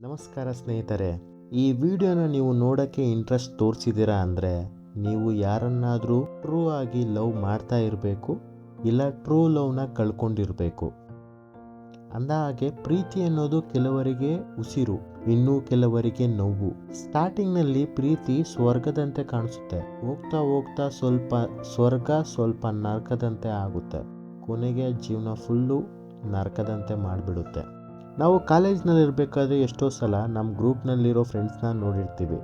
ನಮಸ್ಕಾರ ಸ್ನೇಹಿತರೆ, ಈ ವಿಡಿಯೋನ ನೀವು ನೋಡೋಕ್ಕೆ ಇಂಟ್ರೆಸ್ಟ್ ತೋರಿಸಿದ್ದೀರಾ ಅಂದರೆ ನೀವು ಯಾರನ್ನಾದರೂ ಟ್ರೂ ಆಗಿ ಲವ್ ಮಾಡ್ತಾ ಇರಬೇಕು, ಇಲ್ಲ ಟ್ರೂ ಲವ್ನ ಕಳ್ಕೊಂಡಿರಬೇಕು. ಅಂದ ಹಾಗೆ ಪ್ರೀತಿ ಅನ್ನೋದು ಕೆಲವರಿಗೆ ಉಸಿರು, ಇನ್ನು ಕೆಲವರಿಗೆ ನೋವು. ಸ್ಟಾರ್ಟಿಂಗ್ನಲ್ಲಿ ಪ್ರೀತಿ ಸ್ವರ್ಗದಂತೆ ಕಾಣಿಸುತ್ತೆ. ಹೋಗ್ತಾ ಹೋಗ್ತಾ ಸ್ವಲ್ಪ, ಸ್ವರ್ಗ ಸ್ವಲ್ಪ ನರಕದಂತೆ ಆಗುತ್ತೆ. ಕೊನೆಗೆ ಜೀವನ ಫುಲ್ಲು ನರಕದಂತೆ ಮಾಡಿಬಿಡುತ್ತೆ. ನಾವು ಕಾಲೇಜ್ನಲ್ಲಿ ಇರಬೇಕಾದ್ರೆ ಎಷ್ಟೋ ಸಲ ನಮ್ಮ ಗ್ರೂಪ್ನಲ್ಲಿರೋ ಫ್ರೆಂಡ್ಸ್ನ ನೋಡಿರ್ತೀವಿ.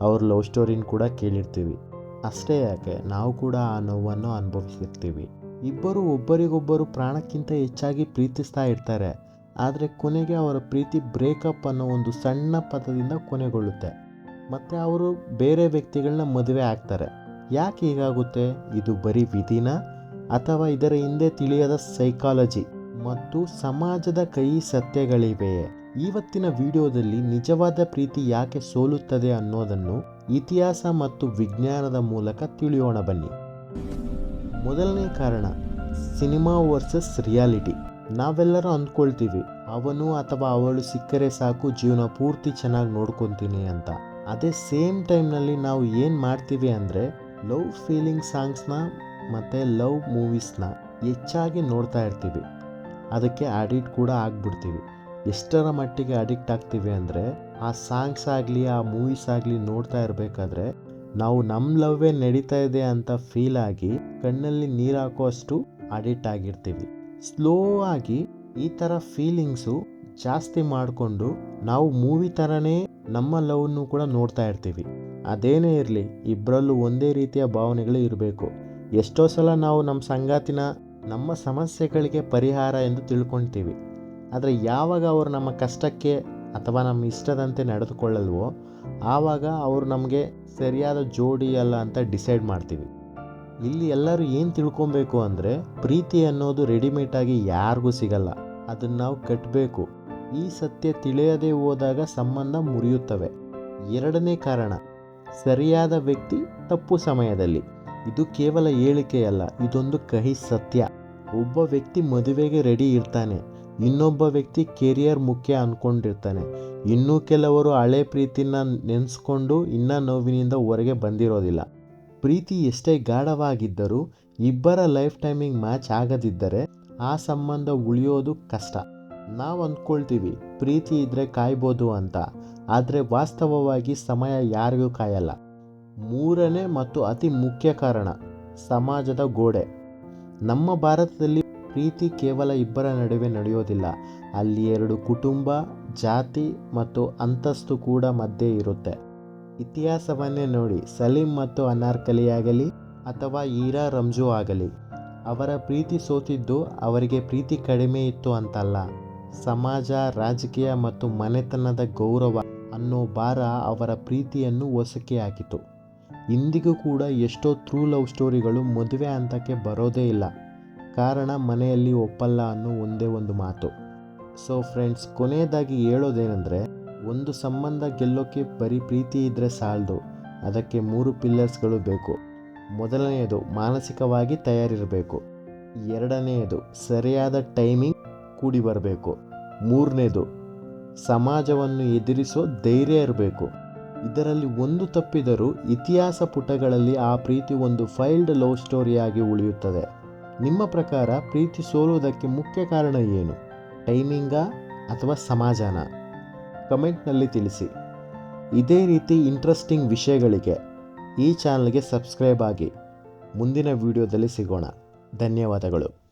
ಅವ್ರ ಲವ್ ಸ್ಟೋರಿನ ಕೂಡ ಕೇಳಿರ್ತೀವಿ. ಅಷ್ಟೇ ಯಾಕೆ, ನಾವು ಕೂಡ ಆ ನೋವನ್ನು ಅನುಭವಿಸಿರ್ತೀವಿ. ಇಬ್ಬರು ಒಬ್ಬರಿಗೊಬ್ಬರು ಪ್ರಾಣಕ್ಕಿಂತ ಹೆಚ್ಚಾಗಿ ಪ್ರೀತಿಸ್ತಾ ಇರ್ತಾರೆ. ಆದರೆ ಕೊನೆಗೆ ಅವರ ಪ್ರೀತಿ ಬ್ರೇಕಪ್ ಅನ್ನೋ ಒಂದು ಸಣ್ಣ ಪದದಿಂದ ಕೊನೆಗೊಳ್ಳುತ್ತೆ. ಮತ್ತು ಅವರು ಬೇರೆ ವ್ಯಕ್ತಿಗಳನ್ನ ಮದುವೆ ಆಗ್ತಾರೆ. ಯಾಕೆ ಹೀಗಾಗುತ್ತೆ? ಇದು ಬರೀ ವಿಧಿನ? ಅಥವಾ ಇದರ ಹಿಂದೆ ತಿಳಿಯದ ಸೈಕಾಲಜಿ ಮತ್ತು ಸಮಾಜದ ಕೈ ಸತ್ಯಗಳಿವೆ. ಇವತ್ತಿನ ವಿಡಿಯೋದಲ್ಲಿ ನಿಜವಾದ ಪ್ರೀತಿ ಯಾಕೆ ಸೋಲುತ್ತದೆ ಅನ್ನೋದನ್ನು ಇತಿಹಾಸ ಮತ್ತು ವಿಜ್ಞಾನದ ಮೂಲಕ ತಿಳಿಯೋಣ ಬನ್ನಿ. ಮೊದಲನೇ ಕಾರಣ, ಸಿನಿಮಾ ವರ್ಸಸ್ ರಿಯಾಲಿಟಿ. ನಾವೆಲ್ಲರೂ ಅಂದ್ಕೊಳ್ತೀವಿ, ಅವನು ಅಥವಾ ಅವಳು ಸಿಕ್ಕರೆ ಸಾಕು, ಜೀವನ ಪೂರ್ತಿ ಚೆನ್ನಾಗಿ ನೋಡ್ಕೊತೀನಿ ಅಂತ. ಅದೇ ಸೇಮ್ ಟೈಮ್ನಲ್ಲಿ ನಾವು ಏನು ಮಾಡ್ತೀವಿ ಅಂದರೆ, ಲವ್ ಫೀಲಿಂಗ್ ಸಾಂಗ್ಸ್ನ ಮತ್ತು ಲವ್ ಮೂವೀಸ್ನ ಹೆಚ್ಚಾಗಿ ನೋಡ್ತಾ ಇರ್ತೀವಿ. ಅದಕ್ಕೆ ಅಡಿಕ್ಟ್ ಕೂಡ ಆಗ್ಬಿಡ್ತೀವಿ. ಎಷ್ಟರ ಮಟ್ಟಿಗೆ ಅಡಿಕ್ಟ್ ಆಗ್ತೀವಿ ಅಂದರೆ, ಆ ಸಾಂಗ್ಸ್ ಆಗಲಿ, ಆ ಮೂವೀಸ್ ಆಗಲಿ ನೋಡ್ತಾ ಇರಬೇಕಾದ್ರೆ, ನಾವು ನಮ್ಮ ಲವ್ವೇ ನಡೀತಾ ಇದೆ ಅಂತ ಫೀಲ್ ಆಗಿ ಕಣ್ಣಲ್ಲಿ ನೀರು ಅಷ್ಟು ಅಡಿಕ್ಟ್ ಆಗಿರ್ತೀವಿ. ಸ್ಲೋ ಆಗಿ ಈ ಥರ ಫೀಲಿಂಗ್ಸು ಜಾಸ್ತಿ ಮಾಡಿಕೊಂಡು ನಾವು ಮೂವಿ ಥರನೇ ನಮ್ಮ ಲವ್ನು ಕೂಡ ನೋಡ್ತಾ ಇರ್ತೀವಿ. ಅದೇನೇ ಇರಲಿ ಇಬ್ಬರಲ್ಲೂ ಒಂದೇ ರೀತಿಯ ಭಾವನೆಗಳು ಇರಬೇಕು. ಎಷ್ಟೋ ಸಲ ನಾವು ನಮ್ಮ ಸಂಗಾತಿನ ನಮ್ಮ ಸಮಸ್ಯೆಗಳಿಗೆ ಪರಿಹಾರ ಎಂದು ತಿಳ್ಕೊಳ್ತೀವಿ ಆದರೆ ಯಾವಾಗ ಅವರು ನಮ್ಮ ಕಷ್ಟಕ್ಕೆ ಅಥವಾ ನಮ್ಮ ಇಷ್ಟದಂತೆ ನಡೆದುಕೊಳ್ಳಲ್ವೋ, ಆವಾಗ ಅವರು ನಮಗೆ ಸರಿಯಾದ ಜೋಡಿ ಅಲ್ಲ ಅಂತ ಡಿಸೈಡ್ ಮಾಡ್ತೀವಿ. ಇಲ್ಲಿ ಎಲ್ಲರೂ ಏನು ತಿಳ್ಕೊಬೇಕು ಅಂದರೆ, ಪ್ರೀತಿ ಅನ್ನೋದು ರೆಡಿಮೇಡಾಗಿ ಯಾರಿಗೂ ಸಿಗಲ್ಲ. ಅದನ್ನು ನಾವು ಕಟ್ಟಬೇಕು ಈ ಸತ್ಯ ತಿಳಿಯದೇ ಹೋದಾಗ ಸಂಬಂಧ ಮುರಿಯುತ್ತವೆ. ಎರಡನೇ ಕಾರಣ, ಸರಿಯಾದ ವ್ಯಕ್ತಿ ತಪ್ಪು ಸಮಯದಲ್ಲಿ. ಇದು ಕೇವಲ ಹೇಳಿಕೆಯಲ್ಲ, ಇದೊಂದು ಕಹಿ ಸತ್ಯ. ಒಬ್ಬ ವ್ಯಕ್ತಿ ಮದುವೆಗೆ ರೆಡಿ ಇರ್ತಾನೆ. ಇನ್ನೊಬ್ಬ ವ್ಯಕ್ತಿ ಕೆರಿಯರ್ ಮುಖ್ಯ ಅಂದ್ಕೊಂಡಿರ್ತಾನೆ ಇನ್ನೂ ಕೆಲವರು ಹಳೆ ಪ್ರೀತಿನ ನೆನೆಸ್ಕೊಂಡು ಇನ್ನೂ ನೋವಿನಿಂದ ಹೊರಗೆ ಬಂದಿರೋದಿಲ್ಲ. ಪ್ರೀತಿ ಎಷ್ಟೇ ಗಾಢವಾಗಿದ್ದರೂ, ಇಬ್ಬರ ಲೈಫ್ ಟೈಮಿಂಗ್ ಮ್ಯಾಚ್ ಆಗದಿದ್ದರೆ ಆ ಸಂಬಂಧ ಉಳಿಯೋದು ಕಷ್ಟ. ನಾವು ಅಂದ್ಕೊಳ್ತೀವಿ ಪ್ರೀತಿ ಇದ್ದರೆ ಕಾಯ್ಬೋದು ಅಂತ. ಆದರೆ ವಾಸ್ತವವಾಗಿ ಸಮಯ ಯಾರಿಗೂ ಕಾಯಲ್ಲ. ಮೂರನೇ ಮತ್ತು ಅತಿ ಮುಖ್ಯ ಕಾರಣ, ಸಮಾಜದ ಗೋಡೆ. ನಮ್ಮ ಭಾರತದಲ್ಲಿ ಪ್ರೀತಿ ಕೇವಲ ಇಬ್ಬರ ನಡುವೆ ನಡೆಯೋದಿಲ್ಲ. ಅಲ್ಲಿ ಎರಡು ಕುಟುಂಬ, ಜಾತಿ ಮತ್ತು ಅಂತಸ್ತು ಕೂಡ ಮಧ್ಯೆ ಇರುತ್ತೆ. ಇತಿಹಾಸವನ್ನೇ ನೋಡಿ, ಸಲೀಂ ಮತ್ತು ಅನಾರ್ಕಲಿ ಆಗಲಿ ಅಥವಾ ಈರಾ ರಂಜು ಆಗಲಿ, ಅವರ ಪ್ರೀತಿ ಸೋತಿದ್ದು ಅವರಿಗೆ ಪ್ರೀತಿ ಕಡಿಮೆ ಇತ್ತು ಅಂತಲ್ಲ. ಸಮಾಜ, ರಾಜಕೀಯ ಮತ್ತು ಮನೆತನದ ಗೌರವ ಅನ್ನೋ ಭಾರ ಅವರ ಪ್ರೀತಿಯನ್ನು ಹೊಸಕಿ ಹಾಕಿತು. ಇಂದಿಗೂ ಕೂಡ ಎಷ್ಟೋ ಥ್ರೂ ಲವ್ ಸ್ಟೋರಿಗಳು ಮದುವೆ ಹಂತಕ್ಕೆ ಬರೋದೇ ಇಲ್ಲ. ಕಾರಣ ಮನೆಯಲ್ಲಿ ಒಪ್ಪಲ್ಲ ಅನ್ನೋ ಒಂದೇ ಒಂದು ಮಾತು. ಸೊ ಫ್ರೆಂಡ್ಸ್ ಕೊನೆಯದಾಗಿ ಹೇಳೋದೇನೆಂದರೆ, ಒಂದು ಸಂಬಂಧ ಗೆಲ್ಲೋಕ್ಕೆ ಬರೀ ಪ್ರೀತಿ ಇದ್ದರೆ ಸಾಲದು. ಅದಕ್ಕೆ ಮೂರು ಪಿಲ್ಲರ್ಸ್ಗಳು ಬೇಕು. ಮೊದಲನೆಯದು, ಮಾನಸಿಕವಾಗಿ ತಯಾರಿರಬೇಕು. ಎರಡನೆಯದು, ಸರಿಯಾದ ಟೈಮಿಂಗ್ ಕೂಡಿ ಬರಬೇಕು. ಮೂರನೇದು, ಸಮಾಜವನ್ನು ಎದುರಿಸೋ ಧೈರ್ಯ ಇರಬೇಕು. ಇದರಲ್ಲಿ ಒಂದು ತಪ್ಪಿದರೂ ಇತಿಹಾಸ ಪುಟಗಳಲ್ಲಿ ಆ ಪ್ರೀತಿ ಒಂದು ಫೈಲ್ಡ್ ಲವ್ ಸ್ಟೋರಿಯಾಗಿ ಉಳಿಯುತ್ತದೆ. ನಿಮ್ಮ ಪ್ರಕಾರ ಪ್ರೀತಿ ಸೋಲುವುದಕ್ಕೆ ಮುಖ್ಯ ಕಾರಣ ಏನು? ಟೈಮಿಂಗಾ ಅಥವಾ ಸಮಾಜನ? ಕಮೆಂಟ್ನಲ್ಲಿ ತಿಳಿಸಿ. ಇದೇ ರೀತಿ ಇಂಟ್ರೆಸ್ಟಿಂಗ್ ವಿಷಯಗಳಿಗೆ ಈ ಚಾನಲ್ಗೆ ಸಬ್ಸ್ಕ್ರೈಬ್ ಆಗಿ. ಮುಂದಿನ ವಿಡಿಯೋದಲ್ಲಿ ಸಿಗೋಣ. ಧನ್ಯವಾದಗಳು.